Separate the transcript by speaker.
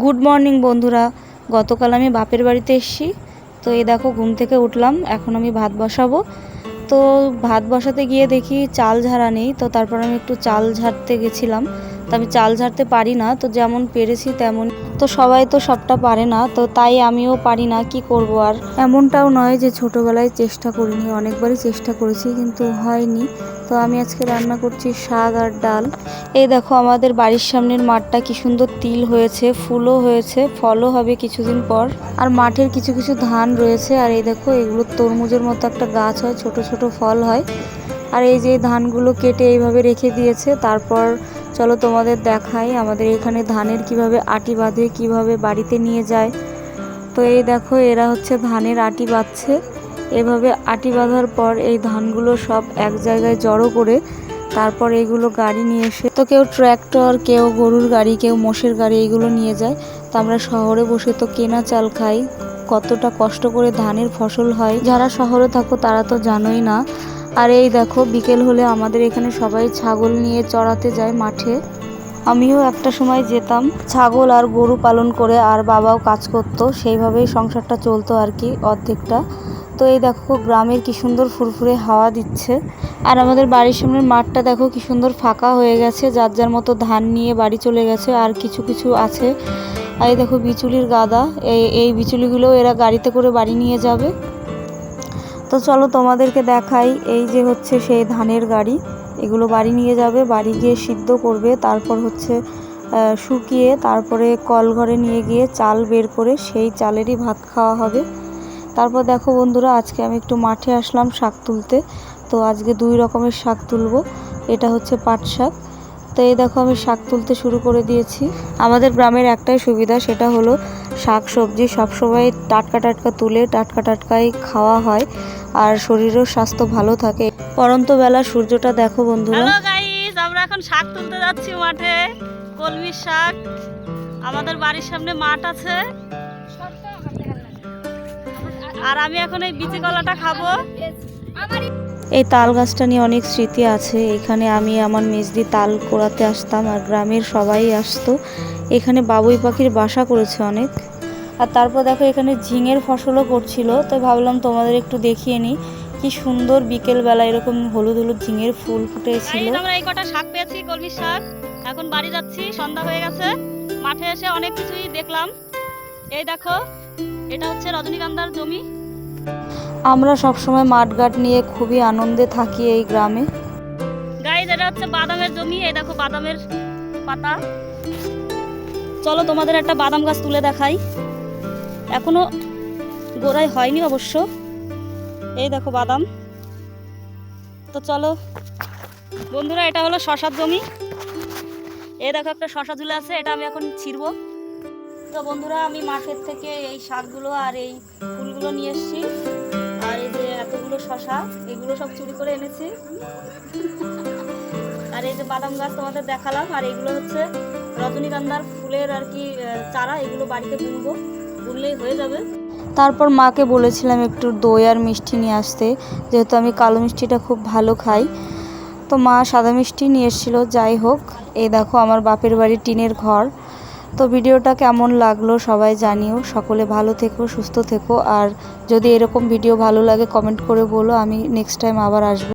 Speaker 1: Good morning বন্ধুরা। গতকাল আমি বাপের বাড়িতে এসেছি। তো এই দেখো, ঘুম থেকে উঠলাম। এখন আমি ভাত বসাবো। তো ভাত বসাতে গিয়ে দেখি চাল ঝাড়া নেই। তো তারপর আমি একটু চাল ঝাড়তে গেছিলাম। তো আমি চাল ঝাড়তে পারি না। তো যেমন পেরেছি তেমন তো সবাই তো সবটা পারে না। তো তাই আমিও পারি না। কি করব আর? এমনটাও নয় যে ছোটোবেলায় চেষ্টা করিনি। অনেকবারই চেষ্টা করেছি, কিন্তু হয়নি। তো আমি আজকে রান্না করছি শাক আর ডাল। এই দেখো, আমাদের বাড়ির সামনের মাঠটা কি সুন্দর তিল হয়েছে, ফুলও হয়েছে, ফলও হবে কিছুদিন পর। আর মাঠের কিছু কিছু ধান রয়েছে, আর এই দেখো, এগুলো তরমুজের মতো একটা গাছ হয়, ছোট ছোট ফল হয়। আর এই যে ধানগুলো কেটে এইভাবে রেখে দিয়েছে, তারপর চলো তোমাদের দেখাই আমাদের এখানে ধানের কীভাবে আটি বাঁধে, কীভাবে বাড়িতে নিয়ে যায়। তো এই দেখো, এরা হচ্ছে ধানের আটি বাঁধছে। এভাবে আটি বাঁধার পর এই ধানগুলো সব এক জায়গায় জড়ো করে তারপর এইগুলো গাড়ি নিয়ে এসে তো কেউ ট্র্যাক্টর, কেউ গরুর গাড়ি, কেউ মোষের গাড়ি এইগুলো নিয়ে যায়। তো আমরা শহরে বসে তো কেনা চাল খাই। কতটা কষ্ট করে ধানের ফসল হয়। যারা শহরে থাকো তারা তো জানোই না। আর এই দেখো, বিকেল হলে আমাদের এখানে সবাই ছাগল নিয়ে চড়াতে যায় মাঠে। আমিও একটা সময় যেতাম, ছাগল আর গরু পালন করে আর বাবাও কাজ করতো। সেইভাবেই সংসারটা চলতো আর কি অর্ধেকটা। তো এই দেখো গ্রামের কি সুন্দর ফুরফুরে হাওয়া দিচ্ছে। আর আমাদের বাড়ির সামনের মাঠটা দেখো কি সুন্দর ফাঁকা হয়ে গেছে, যার যার মতো ধান নিয়ে বাড়ি চলে গেছে, আর কিছু কিছু আছে। আর এই দেখো বিচুলির গাদা, এই এই বিচুলিগুলো এরা গাড়িতে করে বাড়ি নিয়ে যাবে। তো চলো তোমাদেরকে দেখাই, এই যে হচ্ছে সেই ধানের গাড়ি। এগুলো বাড়ি নিয়ে যাবে, বাড়ি গিয়ে সিদ্ধ করবে, তারপর হচ্ছে শুকিয়ে তারপরে কল ঘরে নিয়ে গিয়ে চাল বের করে সেই চালেরই ভাত খাওয়া হবে। তারপর দেখো বন্ধুরা, আজকে আমি একটু মাঠে আসলাম শাক তুলতে। তো আজকে দুই রকমের শাক তুলবো। এটা হচ্ছে পাট শাক। তো এই দেখো আমি শাক তুলতে শুরু করে দিয়েছি। আমাদের গ্রামের একটাই সুবিধা, সেটা হলো শাক সবজি সবসময় টাটকা টাটকা তুলে টাটকা টাটকাই খাওয়া হয় আর শরীরও স্বাস্থ্য ভালো থাকে। পরন্ত বেলা সূর্যটা দেখো বন্ধুরা।
Speaker 2: আমরা এখন শাক তুলতে যাচ্ছি মাঠে। কলমির শাক, আমাদের বাড়ির সামনে মাঠ আছে। আর আমি এখন এই বিচি কলাটা খাব।
Speaker 1: এই তাল গাছটা নিয়ে অনেক স্মৃতি আছে। এখানে আমি আমার মেজদি তাল কোড়াতে আসতাম আর গ্রামের সবাই আসতো। এখানে বাবুই পাখির বাসা করেছে অনেক। আর তারপর দেখো এখানে ঝিঙের ফসলও করছিল। তো ভাবলাম তোমাদের একটু দেখিয়ে নিই। কি সুন্দর বিকেলবেলা এরকম হলুদ হলুদ ঝিঙের ফুল ফুটেছিল।
Speaker 2: আমরা এই কটা শাক পেয়েছি কলমির শাক। এখন বাড়ি যাচ্ছি সন্ধ্যা হয়ে গেছে। মাঠে এসে অনেক কিছুই দেখলাম। এই দেখো এটা হচ্ছে রজনীগন্ধার জমি?
Speaker 1: আমরা সবসময় মাঠঘাট নিয়ে খুবই আনন্দে থাকি এই গ্রামে।
Speaker 2: গাইজ এটা হচ্ছে বাদামের জমি এই দেখো বাদামের পাতা। চলো তোমাদের একটা বাদাম গাছ তুলে দেখাই। এখনও গোড়ায় হয়নি অবশ্য। এই দেখো বাদাম। তো চলো বন্ধুরা এটা হলো শশার জমি। এই দেখো একটা শশা ঝুলে আছে এটা আমি এখন ছিড়বো। তো বন্ধুরা, আমি মাঠের থেকে এই শাকগুলো আর এই ফুলগুলো নিয়ে এসেছি। আর এই যে এতগুলো শশা, এগুলো সব চুরি করে এনেছি। আর এই যে বাদাম গাছ তোমাদের দেখালাম, আর এগুলো হচ্ছে রজনীগন্ধার ফুলের আর কি চারা, এগুলো বাড়িতে বুনবো। বুনলেই হয়ে যাবে।
Speaker 1: তারপর মাকে বলেছিলাম একটু দই আর মিষ্টি নিয়ে আসতে, যেহেতু আমি কালো মিষ্টিটা খুব ভালো খাই। তো মা সাদা মিষ্টি নিয়ে এসেছিল, যাই হোক। এই দেখো, আমার বাপের বাড়ি টিনের ঘর। তো ভিডিওটা কেমন লাগল সবাই জানিও। সকলে ভালো থেকো, সুস্থ থেকো। আর যদি এরকম ভিডিও ভালো লাগে কমেন্ট করে বলো। আমি নেক্সট টাইম আবার আসব।